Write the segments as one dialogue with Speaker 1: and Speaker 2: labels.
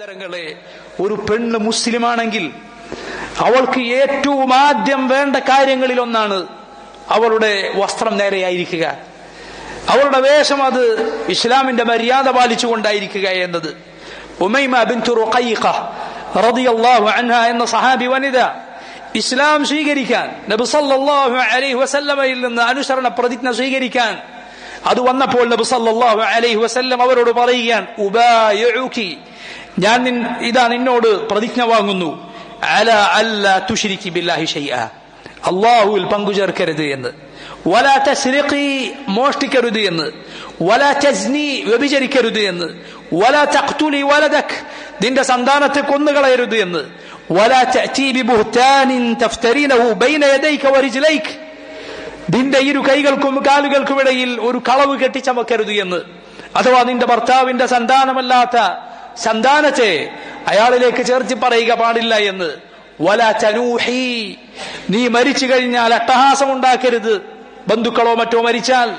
Speaker 1: സഹോദരങ്ങളെ ഒരു പെണ്ണ് മുസ്ലിമാണെങ്കിൽ അവൾക്ക് ഏറ്റവും ആദ്യം വേണ്ട കാര്യങ്ങളിൽ ഒന്നാണ് അവളുടെ വസ്ത്രം നേരെയായിരിക്കുക. അവളുടെ വേഷം അത് ഇസ്ലാമിന്റെ മര്യാദ പാലിച്ചുകൊണ്ടായിരിക്കുക എന്നത്. ഉമൈമ റുഖൈഖ റളിയല്ലാഹു അൻഹ എന്ന സഹാബി വനിത ഇസ്ലാം സ്വീകരിക്കാൻ നബി സല്ലല്ലാഹു അലൈഹി വസല്ലമയിൽ നിന്ന് അനുസരണ പ്രതിജ്ഞ സ്വീകരിക്കാൻ. അത് വന്നപ്പോൾ നബി സല്ലല്ലാഹു അലൈഹി വസല്ലം അവരോട് പറയുകയാണ് ഉബായിഉകി ഞാൻ നിൻ ഇതാ നിന്നോട് പ്രതിജ്ഞ വാങ്ങുന്നു. അല അല്ല തുഷിരിക്കി ബില്ലാഹി ഷൈഅ അള്ളാഹുവിൽ പങ്കുചേർക്കരുത് എന്ന്. വല മോഷ്ടിക്കരുത് എന്ന്. വലാ തസ്നി വ്യഭിചരിക്കരുത് എന്ന്. വല നിന്റെ സന്താനത്തെ കൊന്നുകളയരുത് എന്ന്. വലാ ബൈന യദൈക നിന്റെ ഇരു കൈകൾക്കും കാലുകൾക്കും ഇടയിൽ ഒരു കളവ് കെട്ടിച്ചമക്കരുത് എന്ന്. അഥവാ നിന്റെ ഭർത്താവിന്റെ സന്താനമല്ലാത്ത സന്താനത്തെ അയാളിലേക്ക് ചേർത്തി പറയുക പാടില്ല എന്ന്. വല ചനൂഹി. നീ മരിച്ചു കഴിഞ്ഞാൽ അട്ടഹാസം ഉണ്ടാക്കരുത്. ബന്ധുക്കളോ മറ്റോ മരിച്ചാൽ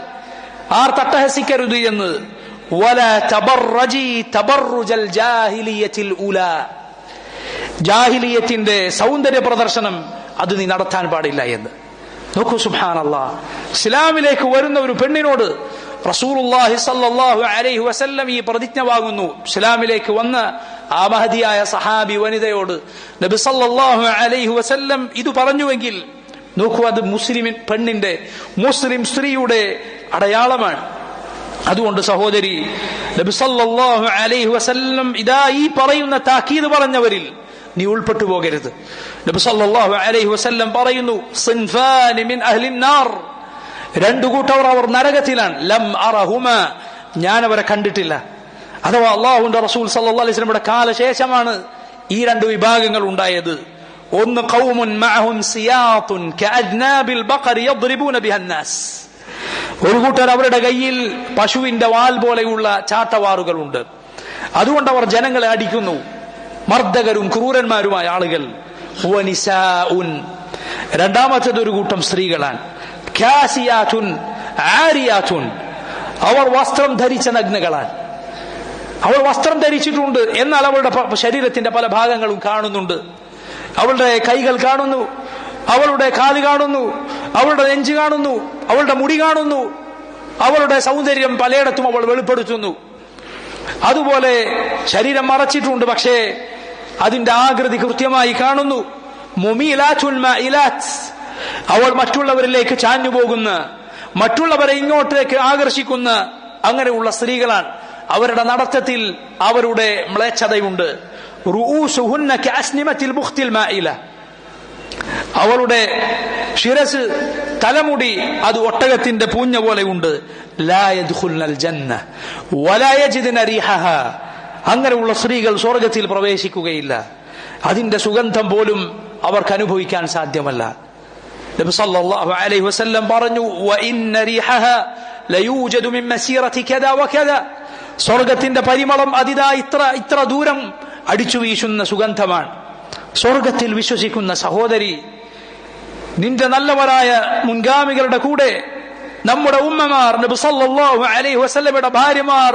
Speaker 1: ആർ തട്ടഹസിക്കരുത് എന്ന്. വല തബറജി തബറുജൽ ജാഹിലിയത്തിൽ ജാഹിലിയത്തിന്റെ സൗന്ദര്യ പ്രദർശനം അത് നീ നടത്താൻ പാടില്ല എന്ന്. നോക്കൂ സുബാനല്ല ഇസ്ലാമിലേക്ക് വരുന്ന ഒരു പെണ്ണിനോട് റസൂലുള്ളാഹി സല്ലല്ലാഹു അലൈഹി വസല്ലം ഈ പ്രതിജ്ഞ വാങ്ങുന്നു. ഇസ്ലാമിലേക്ക് വന്ന ആ മഹതിയായ സഹാബി വനിതയോട് നബി സല്ലല്ലാഹു അലൈഹി വസല്ലം ഇത് പറഞ്ഞുവെങ്കിൽ നോക്കൂ അത് മുസ്ലിം പെണ്ണിന്റെ മുസ്ലിം സ്ത്രീയുടെ അടയാളമാണ്. അതുകൊണ്ട് സഹോദരി നബി സല്ലല്ലാഹു അലൈഹി വസല്ലം ഇതാ ഈ പറയുന്ന താക്കീത് പറഞ്ഞവരിൽ നീ ഉൾപ്പെട്ടു പോകരുത്. നബി സല്ലല്ലാഹു അലൈഹി വസല്ലം പറയുന്നു സിൻഫാനി മിൻ അഹ്ലിൻ നാർ. രണ്ടു കൂട്ടവർ അവർ നരകത്തിലാണ്. ലം അറഹുമ. ഞാൻ അവരെ കണ്ടിട്ടില്ല. അഥവാ അള്ളാഹുന്റെ റസൂൽ സല്ലല്ലാഹു അലൈഹി കാലശേഷമാണ് ഈ രണ്ട് വിഭാഗങ്ങൾ ഉണ്ടായത്. ഒന്ന് ഖൗമുൻ മഅഹും ഒരു കൂട്ടർ അവരുടെ കയ്യിൽ പശുവിന്റെ വാൽ പോലെയുള്ള ചാട്ടവാറുകളുണ്ട്. അതുകൊണ്ട് അവർ ജനങ്ങളെ അടിക്കുന്നു. മർദ്ദകരും ക്രൂരന്മാരുമായ ആളുകൾ. രണ്ടാമത്തേത് ഒരു കൂട്ടം സ്ത്രീകളാണ്. ഖാസിയാത്തുൻ ആരിയാത്തുൻ. അവർ വസ്ത്രം ധരിച്ച നഗ്നകളാൽ. അവൾ വസ്ത്രം ധരിച്ചിട്ടുണ്ട് എന്നാൽ അവളുടെ ശരീരത്തിന്റെ പല ഭാഗങ്ങളും കാണുന്നുണ്ട്. അവളുടെ കൈകൾ കാണുന്നു. അവളുടെ കാൽ കാണുന്നു. അവളുടെ നെഞ്ച് കാണുന്നു. അവളുടെ മുടി കാണുന്നു. അവളുടെ സൗന്ദര്യം പലയിടത്തും അവൾ വെളിപ്പെടുത്തുന്നു. അതുപോലെ ശരീരം മറച്ചിട്ടുണ്ട് പക്ഷേ അതിന്റെ ആകൃതി കൃത്യമായി കാണുന്നു. മഇലാത്ത്. അവൾ മറ്റുള്ളവരിലേക്ക് ചാഞ്ഞു പോകുന്ന മറ്റുള്ളവരെ ഇങ്ങോട്ടേക്ക് ആകർഷിക്കുന്ന അങ്ങനെയുള്ള സ്ത്രീകളാണ്. അവരുടെ നടത്തത്തിൽ അവരുടെ മ്ലേച്ഛതയുണ്ട്. അവളുടെ ശിരസ് തലമുടി അത് ഒട്ടകത്തിന്റെ പൂഞ്ഞ പോലെ ഉണ്ട്. അങ്ങനെയുള്ള സ്ത്രീകൾ സ്വർഗത്തിൽ പ്രവേശിക്കുകയില്ല. അതിന്റെ സുഗന്ധം പോലും അവർക്ക് അനുഭവിക്കാൻ സാധ്യമല്ല. നബി സല്ലല്ലാഹു അലൈഹി വസല്ലം പറഞ്ഞു വഇന്ന റീഹഹ ലയൂജദു മിൻ മസീറതി കദാ വകദ സ്വർഗത്തിന്റെ പരിമളം അതിതാ ഇത്ര ഇത്ര ദൂരം അടിച്ചു വീശുന്ന സുഗന്ധമാണ്. സ്വർഗത്തിൽ വിശ്വസിക്കുന്ന സഹോദരി നിന്റെ നല്ലവരായ മുൻഗാമികളുടെ കൂടെ നമ്മുടെ ഉമ്മമാർ നബി സല്ലല്ലാഹു അലൈഹി വസല്ലമയുടെ ഭാര്യമാർ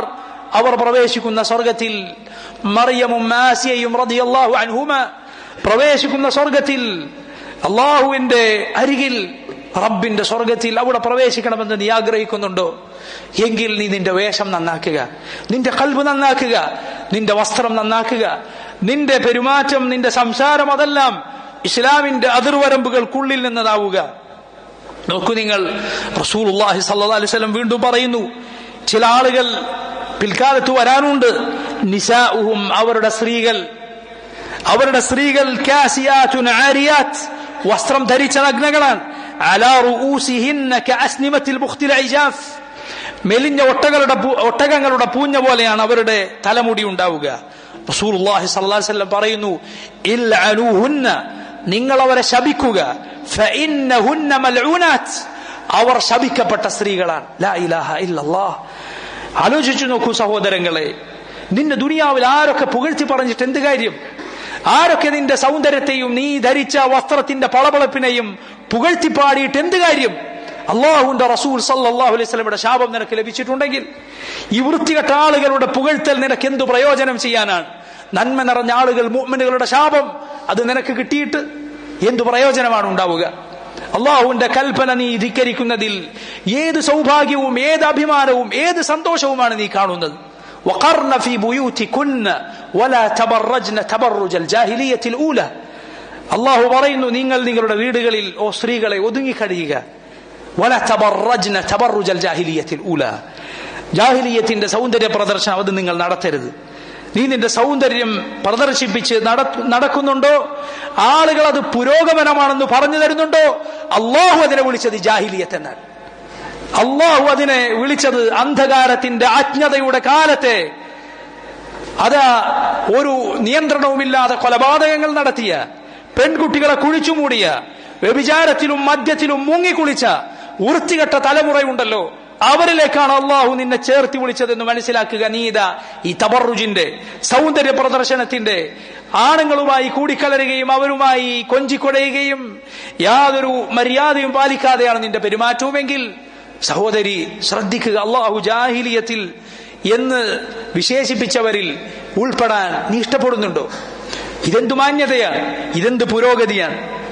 Speaker 1: അവർ പ്രവേശിക്കുന്ന സ്വർഗത്തിൽ മറിയമും മാസിയയും റളിയല്ലാഹു അൻഹുമ പ്രവേശിക്കുന്ന സ്വർഗത്തിൽ അള്ളാഹുവിന്റെ അരികിൽ റബ്ബിന്റെ സ്വർഗത്തിൽ അവിടെ പ്രവേശിക്കണമെന്ന് നീ ആഗ്രഹിക്കുന്നുണ്ടോ? എങ്കിൽ നീ നിന്റെ വേഷം നന്നാക്കുക നിന്റെ കൽബ് നന്നാക്കുക നിന്റെ വസ്ത്രം നന്നാക്കുക നിന്റെ പെരുമാറ്റം നിന്റെ സംസാരം അതെല്ലാം ഇസ്ലാമിന്റെ അതിർവരമ്പുകൾക്കുള്ളിൽ നിന്നതാവുക. നോക്കൂ നിങ്ങൾ റസൂൽ അള്ളാഹി അലൈഹി വസല്ലം വീണ്ടും പറയുന്നു ചില ആളുകൾ പിൽക്കാലത്ത് വരാനുണ്ട് നിസാഉഹും അവരുടെ സ്ത്രീകൾ അവരുടെ സ്ത്രീകൾ ആരിയാത്ത് വസ്ത്രം ധരിച്ച നഗ്നകളാണ്. മെലിഞ്ഞ ഒട്ടകളുടെ ഒട്ടകങ്ങളുടെ പൂഞ്ഞ പോലെയാണ് അവരുടെ തലമുടി ഉണ്ടാവുക. അലൈഹി വസല്ലം പറയുന്നു നിങ്ങൾ അവരെ ശപിക്കുക. അവർ ശപിക്കപ്പെട്ട സ്ത്രീകളാണ്. ആലോചിച്ചു നോക്കൂ സഹോദരങ്ങളെ നിന്റെ ദുനിയാവിൽ ആരൊക്കെ പുകഴ്ത്തി പറഞ്ഞിട്ട് എന്ത് കാര്യം? ആരൊക്കെ നിന്റെ സൗന്ദര്യത്തെയും നീ ധരിച്ച വസ്ത്രത്തിന്റെ പളപളപ്പിനെയും പുകഴ്ത്തിപ്പാടിയിട്ട് എന്ത് കാര്യം? അള്ളാഹുന്റെ റസൂൽ സല്ലാഹു അലൈഹി ശാപം നിനക്ക് ലഭിച്ചിട്ടുണ്ടെങ്കിൽ ഈ വൃത്തികെട്ട ആളുകളുടെ പുകഴ്ത്തൽ നിനക്ക് എന്തു പ്രയോജനം ചെയ്യാനാണ്? നന്മ നിറഞ്ഞ ആളുകൾ മുഅ്മിനുകളുടെ ശാപം അത് നിനക്ക് കിട്ടിയിട്ട് എന്തു പ്രയോജനമാണ് ഉണ്ടാവുക? അള്ളാഹുവിന്റെ കൽപ്പന നീ ധിക്കരിക്കുന്നതിൽ ഏത് സൗഭാഗ്യവും ഏത് അഭിമാനവും ഏത് സന്തോഷവുമാണ് നീ കാണുന്നത്? وقرن في بيوتكن ولا تبرجن تبرج الجاهلية الأولى അള്ളാഹു പറയുന്നു നിങ്ങൾ നിങ്ങളുടെ വീടുകളിൽ ഓ സ്ത്രീകളെ ഒതുങ്ങിക്കഴിയുക വല തബറജ്ന തബറുജൽ ജാഹിലിയത്തിൽ ഉല ജാഹിലിയത്തിന്റെ സൗന്ദര്യ പ്രദർശനം അത് നിങ്ങൾ നടത്തരുത് നീ നിന്റെ സൗന്ദര്യം പ്രദർശിപ്പിച്ച് നടക്കുന്നുണ്ടോ ആളുകൾ അത് പുരോഗമനമാണെന്ന് പറഞ്ഞു തരുന്നുണ്ടോ അള്ളാഹു അതിനെ വിളിച്ചത് ജാഹിലിയത്ത് എന്നാണ് അള്ളാഹു അതിനെ വിളിച്ചത് അന്ധകാരത്തിന്റെ അജ്ഞതയുടെ കാലത്തെ. അത് ഒരു നിയന്ത്രണവുമില്ലാതെ കൊലപാതകങ്ങൾ നടത്തിയ പെൺകുട്ടികളെ കുഴിച്ചുമൂടിയ വ്യഭിചാരത്തിലും മദ്യത്തിലും മുങ്ങിക്കുളിച്ച വൃത്തികെട്ട തലമുറയുണ്ടല്ലോ. അവരിലേക്കാണ് അള്ളാഹു നിന്നെ ചേർത്തി വിളിച്ചതെന്ന് മനസ്സിലാക്കുക നീത ഈ തബറുജിന്റെ സൗന്ദര്യ പ്രദർശനത്തിന്റെ ആണുങ്ങളുമായി കൂടിക്കലരുകയും അവരുമായി കൊഞ്ചിക്കൊടയുകയും യാതൊരു മര്യാദയും പാലിക്കാതെയാണ് നിന്റെ പെരുമാറ്റവുമെങ്കിൽ സഹോദരി ശ്രദ്ധിക്കുക. അള്ളാഹു ജാഹിലിയത്തിൽ എന്ന് വിശേഷിപ്പിച്ചവരിൽ ഉൾപ്പെടാൻ നീ ഇഷ്ടപ്പെടുന്നുണ്ടോ? ഇതെന്തു മാന്യതയാണ്? ഇതെന്ത് പുരോഗതിയാണ്?